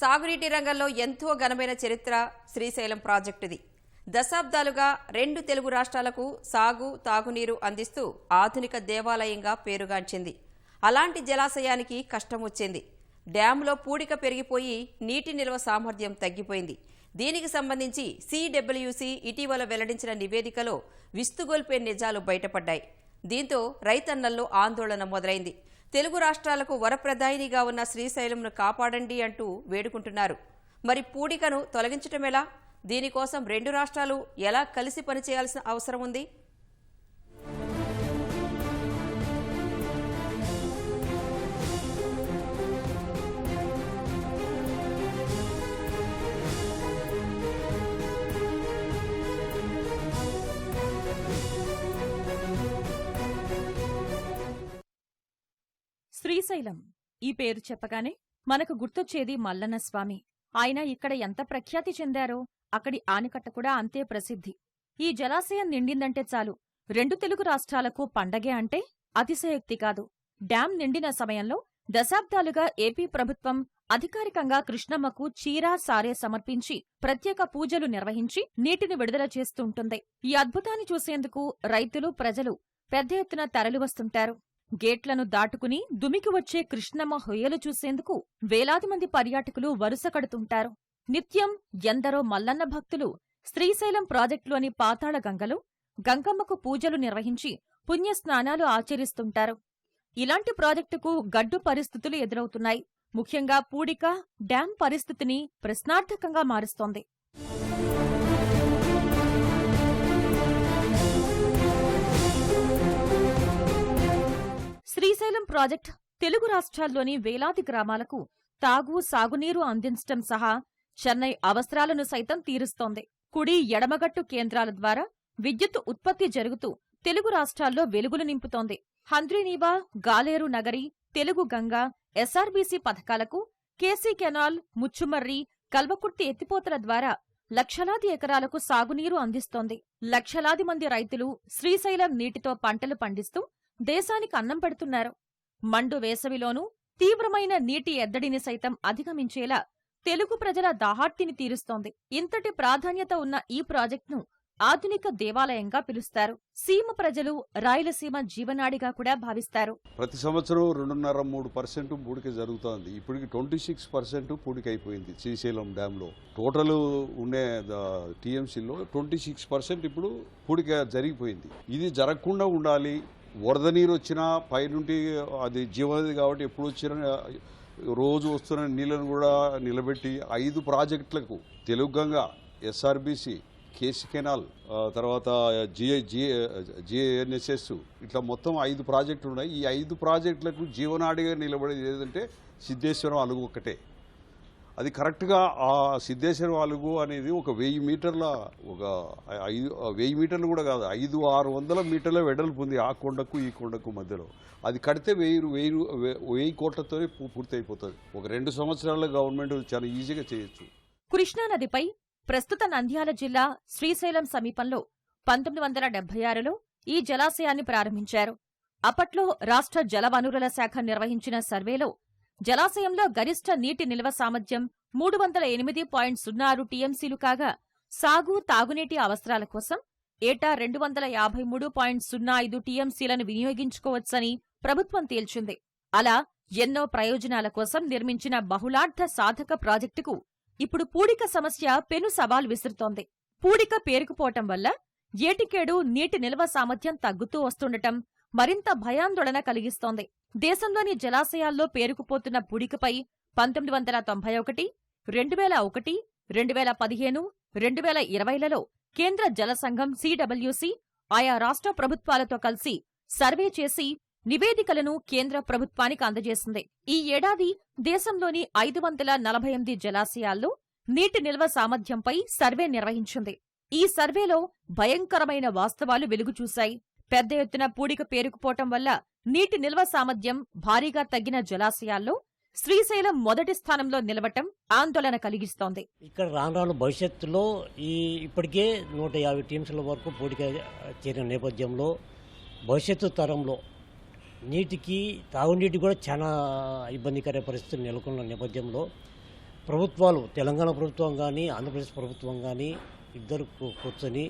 సాగునీటి రంగంలో ఎంతో ఘనమైన చరిత్ర శ్రీశైలం ప్రాజెక్టుది దశాబ్దాలుగా రెండు తెలుగు రాష్ట్రాలకు సాగు తాగునీరు అందిస్తూ ఆధునిక దేవాలయంగా పేరుగాంచింది. అలాంటి జలాశయానికి కష్టం వచ్చింది. డ్యాంలో పూడిక పెరిగిపోయి నీటి నిల్వ సామర్థ్యం తగ్గిపోయింది. దీనికి సంబంధించి సిడబ్ల్యూసీ ఇటీవల వెల్లడించిన నివేదికలో విస్తుగొల్పే నిజాలు బయటపడ్డాయి. దీంతో రైతన్నల్లో ఆందోళన మొదలైంది. తెలుగు రాష్ట్రాలకు వరప్రదాయినిగా ఉన్న శ్రీశైలంను కాపాడండి అంటూ వేడుకుంటున్నారు. మరి పూడికను తొలగించటం ఎలా? దీనికోసం రెండు రాష్ట్రాలు ఎలా కలిసి పనిచేయాల్సిన అవసరం ఉంది? శ్రీశైలం ఈ పేరు చెప్పగానే మనకు గుర్తొచ్చేది మల్లన్న స్వామి ఆయన ఇక్కడ ఎంత ప్రఖ్యాతి చెందారో అక్కడి ఆనకట్ట కూడా అంతే ప్రసిద్ధి. ఈ జలాశయం నిండిందంటే చాలు. రెండు తెలుగు రాష్ట్రాలకు పండగే అంటే అతిశయోక్తి కాదు. డ్యాం నిండిన సమయంలో దశాబ్దాలుగా ఏపీ ప్రభుత్వం అధికారికంగా కృష్ణమ్మకు చీరా సారే సమర్పించి ప్రత్యేక పూజలు నిర్వహించి నీటిని విడుదల చేస్తుంటుంది. ఈ అద్భుతాన్ని చూసేందుకు రైతులు ప్రజలు పెద్ద ఎత్తున తరలివస్తుంటారు. గేట్లను దాటుకుని దుమికి వచ్చే కృష్ణమ్మ హొయ్యలు చూసేందుకు వేలాది మంది పర్యాటకులు వరుస కడుతుంటారు. నిత్యం ఎందరో మల్లన్న భక్తులు శ్రీశైలం ప్రాజెక్టులోని పాతాళగంగలో గంగమ్మకు పూజలు నిర్వహించి పుణ్యస్నానాలు ఆచరిస్తుంటారు. ఇలాంటి ప్రాజెక్టుకు గడ్డు పరిస్థితులు ఎదురవుతున్నాయి. ముఖ్యంగా పూడిక డ్యాం పరిస్థితిని ప్రశ్నార్థకంగా మారుస్తోంది. పోలవరం ప్రాజెక్ట్ తెలుగు రాష్ట్రాల్లోని వేలాది గ్రామాలకు తాగు సాగునీరు అందించటం సహా చెన్నై అవసరాలను సైతం తీరుస్తోంది. కుడి ఎడమగట్టు కేంద్రాల ద్వారా విద్యుత్ ఉత్పత్తి జరుగుతూ తెలుగు రాష్ట్రాల్లో వెలుగులు నింపుతోంది. హంద్రీనీవా గాలేరు నగరి తెలుగు గంగా ఎస్ఆర్బీసీ పథకాలకు కేసీ కెనాల్ ముచ్చుమర్రి కల్వకుర్తి ఎత్తిపోతల ద్వారా లక్షలాది ఎకరాలకు సాగునీరు అందిస్తోంది. లక్షలాది మంది రైతులు శ్రీశైలం నీటితో పంటలు పండిస్తూ దేశానికి అన్నం పెడుతున్నారు. మండు వేసవిలోనూ తీవ్రమైన నీటి ఎద్దడిని సైతం అధిగమించేలా తెలుగు ప్రజల దాహార్తిని తీరుస్తోంది. ఇంతటి ప్రాధాన్యత ఉన్న ఈ ప్రాజెక్టును ఆధునిక దేవాలయంగా పిలుస్తారు. సీమ ప్రజలు రాయలసీమ జీవనాడిగా కూడా భావిస్తారు. ప్రతి సంవత్సరం రెండున్నర మూడు పర్సెంట్ పూడిక జరుగుతోంది. ఇప్పటికి ట్వంటీ సిక్స్ పర్సెంట్ పూడికైపోయింది శ్రీశైలం డ్యాంలో టోటల్ ఉండే టీఎంసీలో ట్వంటీ సిక్స్ పర్సెంట్ ఇప్పుడు పూడిక జరిగిపోయింది. ఇది జరగకుండా ఉండాలి. వరద నీరు వచ్చినా పైనుండి అది జీవనది కాబట్టి ఎప్పుడు వచ్చినా రోజు వస్తున్న నీళ్ళను కూడా నిలబెట్టి ఐదు ప్రాజెక్టులకు Telugu Ganga SRBC KC canal ఆ, తర్వాత జిఏ జిఎన్ఎస్ఎస్ ఇట్లా మొత్తం ఐదు ప్రాజెక్టులు ఉన్నాయి ఈ ఐదు ప్రాజెక్టులకు జీవనాడిగా నిలబడేది ఏదంటే సిద్ధేశ్వరం అలుగు ఒక్కటే. అది కరెక్ట్గా ఆ సిద్ధేశ్వర వాలుగు అనేది ఒక వెయ్యి మీటర్ల ఒక ఐదు వెయ్యి మీటర్లు కూడా కాదు ఐదు ఆరు వందల మీటర్ల వెడల్పు ఉంది ఆ కొండకు ఈ కొండకు మధ్యలో. అది కడితే వెయ్యి వెయ్యి వెయ్యి కోట్లతోనే పూ- పూర్తి అయిపోతుంది ఒక రెండు సంవత్సరాల్లో గవర్నమెంట్ చాలా ఈజీగా చేయొచ్చు. కృష్ణానదిపై ప్రస్తుత నంద్యాల జిల్లా శ్రీశైలం సమీపంలో పంతొమ్మిది వందల డెబ్బై ఆరులో ఈ జలాశయాన్ని ప్రారంభించారు. అప్పట్లో రాష్ట్ర జలవనరుల శాఖ నిర్వహించిన సర్వేలో జలాశయంలో గరిష్ట నీటి నిల్వ సామర్థ్యం మూడు వందల ఎనిమిది పాయింట్ సున్నా ఆరు టీఎంసీలు కాగా సాగు తాగునీటి అవసరాల కోసం ఏటా రెండు వందల యాభై మూడు పాయింట్ సున్నా ఐదు టీఎంసీలను వినియోగించుకోవచ్చని ప్రభుత్వం తేల్చింది. అలా ఎన్నో ప్రయోజనాల కోసం నిర్మించిన బహుళార్థ సాధక ప్రాజెక్టుకు ఇప్పుడు పూడిక సమస్య పెను సవాల్ విసురుతోంది. పూడిక పేరుకుపోవటం వల్ల ఏటికేడు నీటి నిల్వ సామర్థ్యం తగ్గుతూ వస్తుండటం మరింత భయాందోళన కలిగిస్తోంది. దేశంలోని జలాశయాల్లో పేరుకుపోతున్న పూడికపై పంతొమ్మిది వందల తొంభై ఒకటి రెండు వేల ఒకటి రెండు వేల పదిహేను రెండు వేల ఇరవైలలో కేంద్ర జల సంఘం సిడబ్ల్యూసి ఆయా రాష్ట్ర ప్రభుత్వాలతో కలిసి సర్వే చేసి నివేదికలను కేంద్ర ప్రభుత్వానికి అందజేసింది. ఈ ఏడాది దేశంలోని ఐదు వందల నలభై ఎనిమిది జలాశయాల్లో నీటి నిల్వ సామర్థ్యంపై సర్వే నిర్వహించింది. ఈ సర్వేలో భయంకరమైన వాస్తవాలు వెలుగుచూశాయి. పెద్ద ఎత్తున పూడిక పేరుకుపోవటం వల్ల నీటి నిల్వ సామర్థ్యం భారీగా తగ్గిన జలాశయాల్లో శ్రీశైలం మొదటి స్థానంలో నిలవటం ఆందోళన కలిగిస్తోంది. ఇక్కడ రాను రాను భవిష్యత్తులో ఈ ఇప్పటికే నూట యాభై టీమ్స్ల వరకు పూడిక చేరిన నేపథ్యంలో భవిష్యత్తు తరంలో నీటికి తాగునీటి కూడా చాలా ఇబ్బందికర పరిస్థితులు నెలకొన్న నేపథ్యంలో ప్రభుత్వాలు తెలంగాణ ప్రభుత్వం కానీ ఆంధ్రప్రదేశ్ ప్రభుత్వం కానీ ఇద్దరు కూర్చొని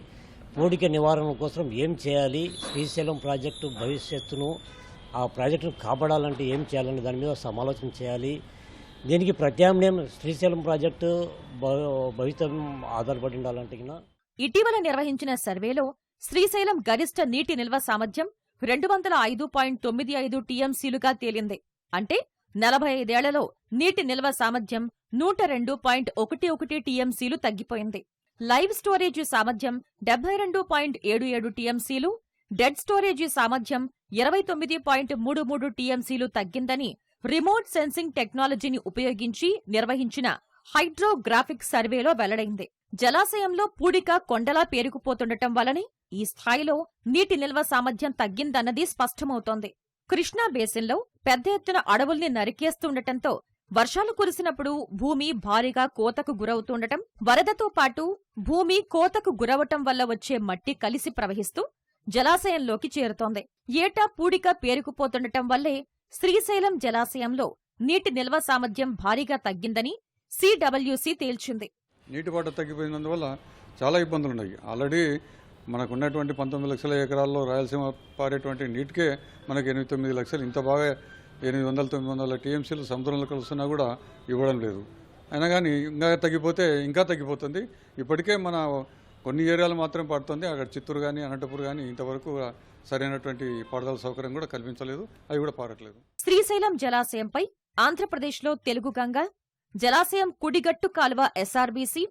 పూడిక నివారణ కోసం ఏం చేయాలి? శ్రీశైలం ప్రాజెక్టు భవిష్యత్తును ఆ ప్రాజెక్టును కాపాడాలంటే ఏం చేయాలనే దాని మీద సమాలోచన చేయాలి. దీనికి ప్రత్యామ్నాయం శ్రీశైలం ప్రాజెక్టు భవితం ఆధారపడి ఉండాలంటే ఇటీవల నిర్వహించిన సర్వేలో శ్రీశైలం గరిష్ట నీటి నిల్వ సామర్థ్యం రెండు వందల ఐదు పాయింట్ తొమ్మిది ఐదు టీఎంసీలుగా తేలింది. అంటే నలభై ఐదేళ్ళలో నీటి నిల్వ సామర్థ్యం నూట రెండు పాయింట్ ఒకటి ఒకటి టీఎంసీలు తగ్గిపోయింది. లైవ్ స్టోరేజీ సామర్థ్యం డెబ్బై రెండు పాయింట్ ఏడు ఏడు టీఎంసీలు డెడ్ స్టోరేజీ సామర్థ్యం ఇరవై తొమ్మిది పాయింట్ మూడు మూడు టీఎంసీలు తగ్గిందని రిమోట్ సెన్సింగ్ టెక్నాలజీని ఉపయోగించి నిర్వహించిన హైడ్రోగ్రాఫిక్ సర్వేలో వెల్లడైంది. జలాశయంలో పూడిక కొండలా పేరుకుపోతుండటం వలనే ఈ స్థాయిలో నీటి నిల్వ సామర్థ్యం తగ్గిందన్నది స్పష్టమవుతోంది. కృష్ణా బేసిన్లో పెద్ద ఎత్తున అడవుల్ని నరికేస్తుండటంతో వర్షాలు కురిసినప్పుడు భూమి భారీగా కోతకు గురవుతుండటం వరదతో పాటు భూమి కోతకు గురవటం వల్ల వచ్చే మట్టి కలిసి ప్రవహిస్తూ జలాశయంలోకి చేరుతోంది. ఏటా పూడిక పేరుకుపోతుండటం వల్లే శ్రీశైలం జలాశయంలో నీటి నిల్వ సామర్థ్యం భారీగా తగ్గిందని సిడబ్ల్యూసీ తేల్చింది. నీటి పాట తగ్గిపోయినందువల్ల చాలా ఇబ్బందులు ఉన్నాయి ఆల్రెడీ మనకు ఉన్నటువంటి పంతొమ్మిది లక్షల ఎకరాల్లో రాయలసీమ పారేటువంటి నీటికే మనకి ఎనిమిది తొమ్మిది లక్షలు. ఇంత బాగా ఎనిమిది వందల తొమ్మిది వందల టీఎంసీలు సముద్రంలో కలుస్తున్నా కూడా ఇవ్వడం లేదు. అయినా కానీ ఇంకా తగ్గిపోతే ఇంకా తగ్గిపోతుంది. ఇప్పటికే మన కొన్ని ఏరియాలు మాత్రం పడుతుంది. అక్కడ చిత్తూరు కానీ అనంతపురం కానీ ఇంతవరకు సరైనటువంటి పడదల సౌకర్యం కూడా కల్పించలేదు. అవి కూడా పారట్లేదు. శ్రీశైలం జలాశయంపై ఆంధ్రప్రదేశ్లో తెలుగు గంగ జలాశయం కుడిగట్టు కాలువ SRBC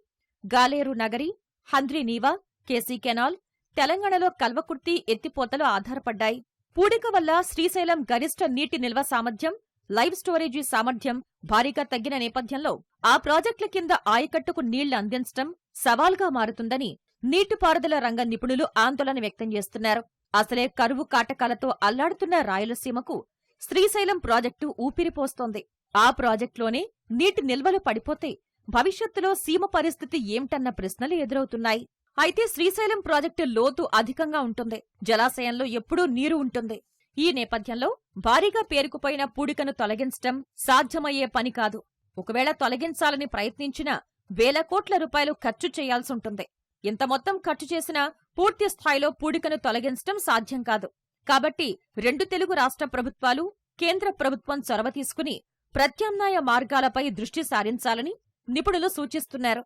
Galeru Nagari Handri Neeva KC canal తెలంగాణలో కల్వకుర్తి ఎత్తిపోతలు ఆధారపడ్డాయి. పూడిక వల్ల శ్రీశైలం గరిష్ట నీటి నిల్వ సామర్థ్యం లైవ్ స్టోరేజీ సామర్థ్యం భారీగా తగ్గిన నేపథ్యంలో ఆ ప్రాజెక్టుల కింద ఆయకట్టుకు నీళ్ళు అందించడం సవాల్గా మారుతుందని నీటిపారుదల రంగ నిపుణులు ఆందోళన వ్యక్తం చేస్తున్నారు. అసలే కరువు కాటకాలతో అల్లాడుతున్న రాయలసీమకు శ్రీశైలం ప్రాజెక్టు ఊపిరిపోస్తోంది. ఆ ప్రాజెక్టులోనే నీటి నిల్వలు పడిపోతే భవిష్యత్తులో సీమ పరిస్థితి ఏమిటన్న ప్రశ్నలు ఎదురవుతున్నాయి. అయితే శ్రీశైలం ప్రాజెక్టు లోతు అధికంగా ఉంటుంది. జలాశయంలో ఎప్పుడూ నీరు ఉంటుంది. ఈ నేపథ్యంలో భారీగా పేరుకుపోయిన పూడికను తొలగించటం సాధ్యమయ్యే పని కాదు. ఒకవేళ తొలగించాలని ప్రయత్నించినా వేల కోట్ల రూపాయలు ఖర్చు చేయాల్సుంటుంది ఇంత మొత్తం ఖర్చు చేసినా పూర్తి స్థాయిలో పూడికను తొలగించటం సాధ్యం కాదు. కాబట్టి రెండు తెలుగు రాష్ట్ర ప్రభుత్వాలు కేంద్ర ప్రభుత్వం చొరవ తీసుకుని ప్రత్యామ్నాయ మార్గాలపై దృష్టి సారించాలని నిపుణులు సూచిస్తున్నారు.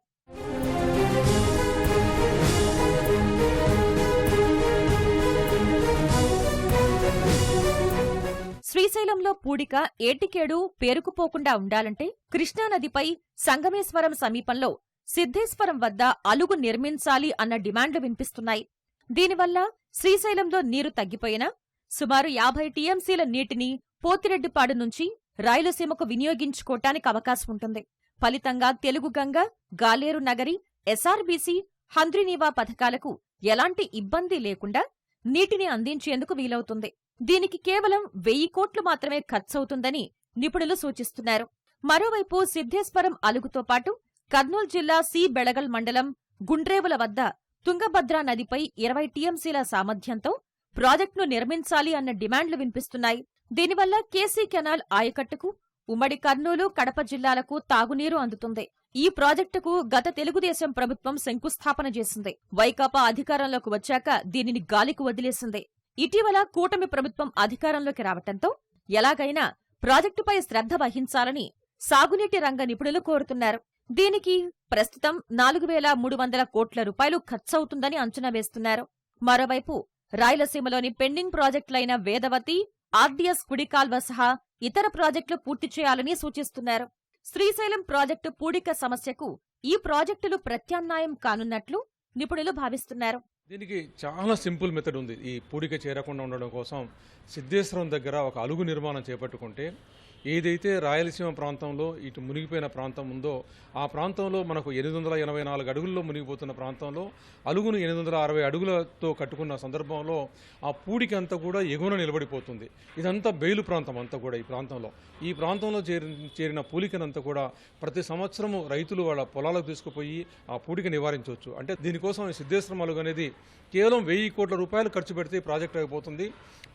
శ్రీశైలంలో పూడిక ఏటికేడు పేరుకుపోకుండా ఉండాలంటే కృష్ణానదిపై సంగమేశ్వరం సమీపంలో సిద్ధేశ్వరం వద్ద అలుగు నిర్మించాలి అన్న డిమాండ్లు వినిపిస్తున్నాయి. దీనివల్ల శ్రీశైలంలో నీరు తగ్గిపోయినా సుమారు యాభై టీఎంసీల నీటిని పోతిరెడ్డిపాడు నుంచి రాయలసీమకు వినియోగించుకోటానికి అవకాశం ఉంటుంది. ఫలితంగా తెలుగు గంగ గాలేరు నగరి ఎస్ఆర్బీసీ హంద్రినీవా పథకాలకు ఎలాంటి ఇబ్బంది లేకుండా నీటిని అందించేందుకు వీలవుతుంది. దీనికి కేవలం వెయ్యి కోట్లు మాత్రమే ఖర్చవుతుందని నిపుణులు సూచిస్తున్నారు. మరోవైపు సిద్ధేశ్వరం అలుగుతో పాటు కర్నూలు జిల్లా సి బెళగల్ మండలం గుండ్రేవుల వద్ద తుంగభద్రా నదిపై ఇరవై టీఎంసీల సామర్థ్యంతో ప్రాజెక్టును నిర్మించాలి అన్న డిమాండ్లు వినిపిస్తున్నాయి. దీనివల్ల కేసీ కెనాల్ ఆయకట్టుకు ఉమ్మడి కర్నూలు కడప జిల్లాలకు తాగునీరు అందుతుంది. ఈ ప్రాజెక్టుకు గత తెలుగుదేశం ప్రభుత్వం శంకుస్థాపన చేసింది. వైకాపా అధికారంలోకి వచ్చాక దీనిని గాలికి వదిలేసింది. ఇటీవల కూటమి ప్రభుత్వం అధికారంలోకి రావటంతో ఎలాగైనా ప్రాజెక్టుపై శ్రద్ధ వహించాలని సాగునీటి రంగ నిపుణులు కోరుతున్నారు. దీనికి ప్రస్తుతం నాలుగు వేల మూడు వందల కోట్ల రూపాయలు ఖర్చవుతుందని అంచనా వేస్తున్నారు. మరోవైపు రాయలసీమలోని పెండింగ్ ప్రాజెక్టులైన వేదవతి ఆర్డీఎస్ కుడికాల్వ సహా ఇతర ప్రాజెక్టులు పూర్తి చేయాలని సూచిస్తున్నారు. శ్రీశైలం ప్రాజెక్టు పూడిక సమస్యకు ఈ ప్రాజెక్టులు ప్రత్యామ్నాయం కానున్నట్లు నిపుణులు భావిస్తున్నారు. దీనికి చాలా సింపుల్ మెథడ్ ఉంది. ఈ పూడిక చేరకుండా ఉండడం కోసం సిద్ధేశ్వరం దగ్గర ఒక అలుగు నిర్మాణం చేపట్టుకుంటే ఏదైతే రాయలసీమ ప్రాంతంలో ఇటు మునిగిపోయిన ప్రాంతం ఉందో ఆ ప్రాంతంలో మనకు ఎనిమిది వందల ఎనభై నాలుగు అడుగుల్లో మునిగిపోతున్న ప్రాంతంలో అలుగును ఎనిమిది వందల అరవై అడుగులతో కట్టుకున్న సందర్భంలో ఆ పూడికి అంతా కూడా ఎగువన నిలబడిపోతుంది. ఇదంతా బెయిలు ప్రాంతం అంతా కూడా ఈ ప్రాంతంలో. ఈ ప్రాంతంలో చేరి చేరిన పూలికనంతా కూడా ప్రతి సంవత్సరము రైతులు వాళ్ళ పొలాలకు తీసుకుపోయి ఆ పూడిక నివారించవచ్చు. అంటే దీనికోసం సిద్ధేశ్వరం అలుగు అనేది కేవలం వెయ్యి కోట్ల రూపాయలు ఖర్చు పెడితే ప్రాజెక్ట్ అయిపోతుంది.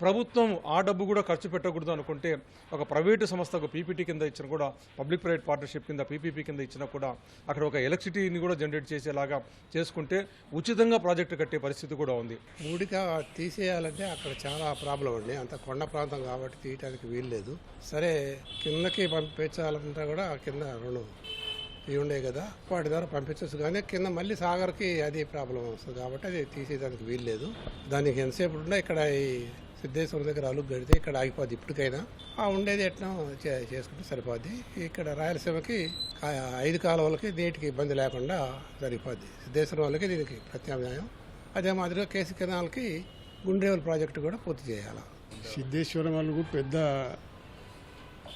ప్రభుత్వం ఆ డబ్బు కూడా ఖర్చు పెట్టకూడదు అనుకుంటే ఒక ప్రైవేటు సంస్థకు పీపీటీ కింద ఇచ్చిన కూడా పబ్లిక్ ప్రైవేట్ పార్ట్నర్షిప్ కింద పీపీపీ కింద ఇచ్చినా కూడా అక్కడ ఒక ఎలక్ట్రిసిటీని కూడా జనరేట్ చేసేలాగా చేసుకుంటే ఉచితంగా ప్రాజెక్టు కట్టే పరిస్థితి కూడా ఉంది. పూడిక తీసేయాలంటే అక్కడ చాలా ప్రాబ్లం అండి. అంత కొండ ప్రాంతం కాబట్టి తీయటానికి వీల్లేదు. సరే కిందకి పంపించాలంటే కూడా కింద రెండు ఇవి ఉండే కదా వాటి ద్వారా పంపించవచ్చు. కానీ కింద మళ్ళీ సాగర్కి అది ప్రాబ్లం వస్తుంది కాబట్టి అది తీసేదానికి వీల్లేదు దానికి ఎంతసేపు ఉన్నా ఇక్కడ ఈ సిద్ధేశ్వరం దగ్గర అలుగు గడితే ఇక్కడ ఆగిపోద్ది ఇప్పటికైనా. ఆ ఉండేది ఎట్లా చే- చేసుకుంటే సరిపోద్ది. ఇక్కడ రాయలసీమకి ఐదు కాలువలకి నీటికి ఇబ్బంది లేకుండా సరిపోద్ది సిద్ధేశ్వరం వాళ్ళకి దీనికి ప్రత్యామ్నాయం. అదే మాదిరిగా కేసీ కెనాల్కి గుండ్రేవల్ ప్రాజెక్టు కూడా పూర్తి చేయాలి. సిద్ధేశ్వరం వాళ్ళకు పెద్ద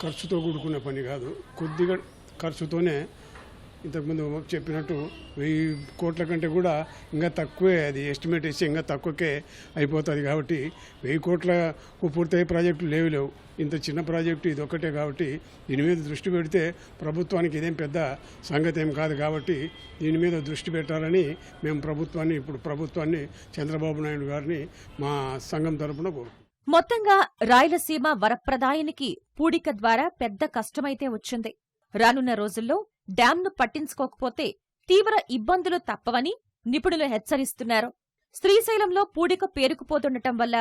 ఖర్చుతో కూడుకున్న పని కాదు. కొద్దిగా ఖర్చుతోనే ఇంతకుముందు చెప్పినట్టు వెయ్యి కోట్ల కంటే కూడా ఇంకా తక్కువే అది. ఎస్టిమేట్ వేసి ఇంకా తక్కువకే అయిపోతుంది కాబట్టి వెయ్యి కోట్లకు పూర్తయ్యే ప్రాజెక్టులు లేవు లేవు. ఇంత చిన్న ప్రాజెక్టు ఇది ఒక్కటే కాబట్టి దీని మీద దృష్టి పెడితే ప్రభుత్వానికి ఇదేం పెద్ద సంగతి ఏం కాదు కాబట్టి దీని మీద దృష్టి పెట్టాలని మేము ప్రభుత్వాన్ని ఇప్పుడు ప్రభుత్వాన్ని చంద్రబాబు నాయుడు గారిని మా సంఘం తరపున కోరుకుంటున్నాం. మొత్తంగా రాయలసీమ వరప్రదాయానికి పూడిక ద్వారా పెద్ద కష్టమైతే వచ్చింది. రానున్న రోజుల్లో డ్యాంను పట్టించుకోకపోతే తీవ్ర ఇబ్బందులు తప్పవని నిపుణులు హెచ్చరిస్తున్నారు. శ్రీశైలంలో పూడిక పేరుకుపోతుండటం వల్ల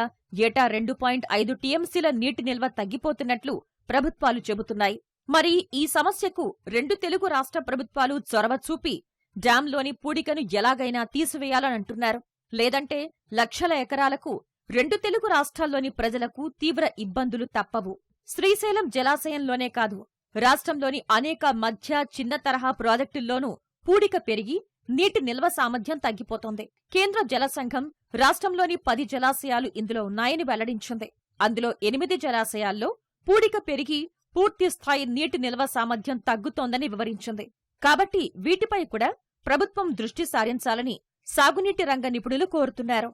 ఏటా రెండు పాయింట్ ఐదు టీఎంసీల నీటి నిల్వ తగ్గిపోతున్నట్లు ప్రభుత్వాలు చెబుతున్నాయి. మరి ఈ సమస్యకు రెండు తెలుగు రాష్ట్ర ప్రభుత్వాలు చొరవ చూపి డ్యాంలోని పూడికను ఎలాగైనా తీసివేయాలనంటున్నారు. లేదంటే లక్షల ఎకరాలకు రెండు తెలుగు రాష్ట్రాల్లోని ప్రజలకు తీవ్ర ఇబ్బందులు తప్పవు. శ్రీశైలం జలాశయంలోనే కాదు రాష్ట్రంలోని అనేక మధ్య చిన్న తరహా ప్రాజెక్టుల్లోనూ పూడిక పెరిగి నీటి నిల్వ సామర్థ్యం తగ్గిపోతోంది. కేంద్ర జల సంఘం రాష్ట్రంలోని పది జలాశయాలు ఇందులో ఉన్నాయని వెల్లడించింది. అందులో ఎనిమిది జలాశయాల్లో పూడిక పెరిగి పూర్తి స్థాయి నీటి నిల్వ సామర్థ్యం తగ్గుతోందని వివరించింది. కాబట్టి వీటిపై కూడా ప్రభుత్వం దృష్టి సారించాలని సాగునీటి రంగ నిపుణులు కోరుతున్నారు.